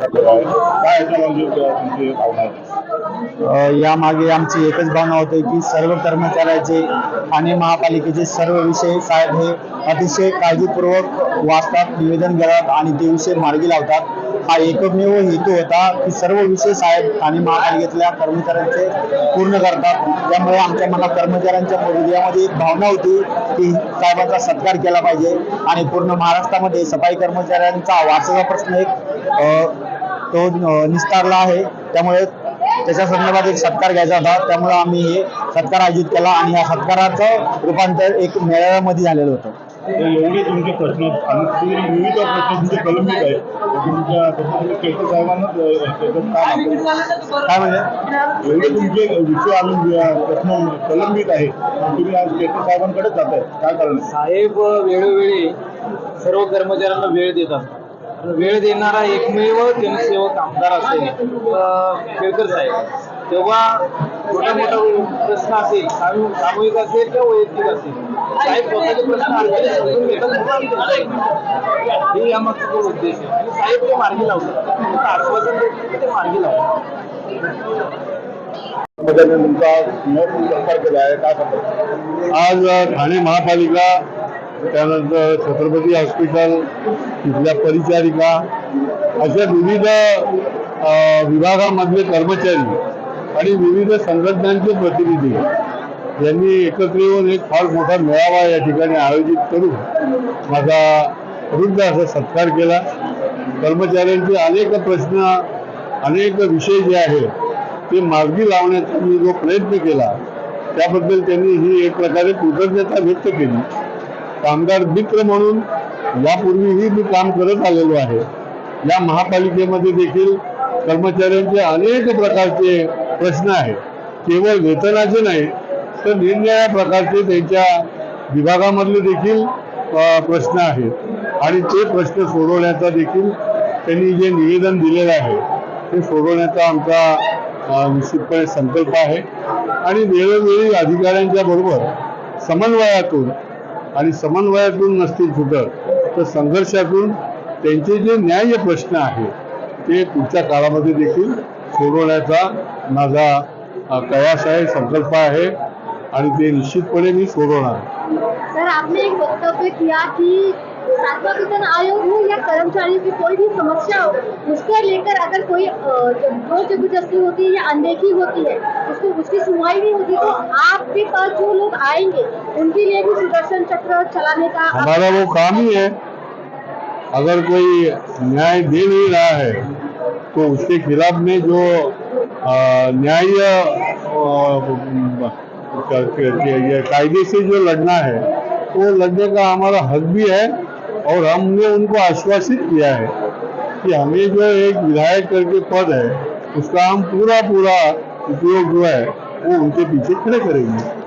काय तुमची भावना यामागे आमची एकच भावना होती की सर्व कर्मचाऱ्याचे आणि महापालिकेचे सर्व विषय साहेब हे अतिशय काळजीपूर्वक वाचतात निवेदन करतात आणि ते विषय मार्गी लावतात. हा एकमेव हेतू होता की सर्व विषय साहेब आणि महापालिकेतल्या कर्मचाऱ्यांचे पूर्ण करतात. त्यामुळे आमच्या मनात कर्मचाऱ्यांच्या हृदयामध्ये एक भावना होती की साहेबांचा सत्कार केला पाहिजे आणि पूर्ण महाराष्ट्रामध्ये सफाई कर्मचाऱ्यांचा वारसाचा प्रश्न एक तो निस्तारला आहे. त्यामुळे त्याच्या संदर्भात एक सत्कार घ्यायचा होता. त्यामुळे आम्ही हे सत्कार आयोजित केला आणि या सत्काराचं रूपांतर एक मेळाव्यामध्ये झालेलं होतं. एवढे तुमचे प्रश्न आणि तुम्ही विविध प्रश्न तुमचे कलमित आहेत. तर तुमच्या आहे. काय म्हणजे एवढे तुमचे विषय आणि अं, प्रश्न कलंबित आहेत. तुम्ही आज केसर साहेबांकडे जात आहे काय कारण आहे? साहेब वेळोवेळी सर्व कर्मचाऱ्यांना वेळ देतात. वेळ देणारा एकमेव जनसेवक आमदार असेल केळकर साहेब. तेव्हा छोटा मोठा प्रश्न असेल सामू- सामूहिक असेल किंवा वैयक्तिक असेल? साहेब स्वतःचे प्रश्न अर्ध्याने समजून घेतात. हे यामागचा तो उद्देश आहे. आणि साहेब ते मार्गी लावतात. फक्त आश्वासन देत नाही, ते मार्गी लावतात. तुमचा महत्त्वपूर्ण सत्कार केला आहे. काय आज ठाणे महापालिका त्यानंतर छत्रपती हॉस्पिटल तिथल्या परिचारिका अशा विविध विभागामधले कर्मचारी आणि विविध संघटनांचे प्रतिनिधी यांनी एकत्र येऊन एक फार मोठा मेळावा या ठिकाणी आयोजित करून माझा वृद्ध असा सत्कार केला. कर्मचाऱ्यांचे अनेक प्रश्न अनेक विषय जे आहेत ते मार्गी लावण्याचा मी जो प्रयत्न केला त्याबद्दल त्यांनी ही एक प्रकारे कृतज्ञता व्यक्त केली. कामगार मित्र म्हणून यापूर्वीही मी काम करत आलेलो आहे. या महापालिकेमध्ये देखील कर्मचाऱ्यांचे अनेक प्रकारचे प्रश्न आहेत. केवळ वेतनाचे नाही तर निरनिराळ्या प्रकारचे त्यांच्या विभागामधले देखील प्रश्न आहेत. आणि ते प्रश्न सोडवण्याचा देखील त्यांनी जे निवेदन दिलेलं आहे ते सोडवण्याचा आमचा निश्चितपणे संकल्प आहे. आणि वेळोवेळी अधिकाऱ्यांच्या बरोबर समन्वयातून आणि समन्वयातून नसतील सुद्धा तर संघर्षातून त्यांचे जे न्याय्य प्रश्न आहेत ते पुढच्या काळामध्ये देखील सोडवण्याचा माझा अ, कयास आहे संकल्प आहे आणि ते निश्चितपणे मी सोडवणार. सर आपने एक वक्तव्य किया की सातवां वेतन आयोग हो या कर्मचारियों की कोई भी समस्या हो उसको लेकर अगर कोई ज़ोर ज़बरदस्ती होती है या अनदेखी होती है उसको उसकी सुनवाई नहीं होती तो आपके पास जो लोग आएँगे उनके लिए भी सुदर्शन चक्र चलाने का हमारा वो काम ही है। अगर कोई न्याय दे नहीं रहा है तो उसके खिलाफ में जो न्याय कायदे से जो लड़ना है वो तो लड़ने का हमारा हक भी है। और हमने उनको आश्वासित किया है कि हमें जो एक विधायक करके पद है उसका हम पूरा पूरा उपयोग जो है वो उनके पीछे खड़े करेंगे।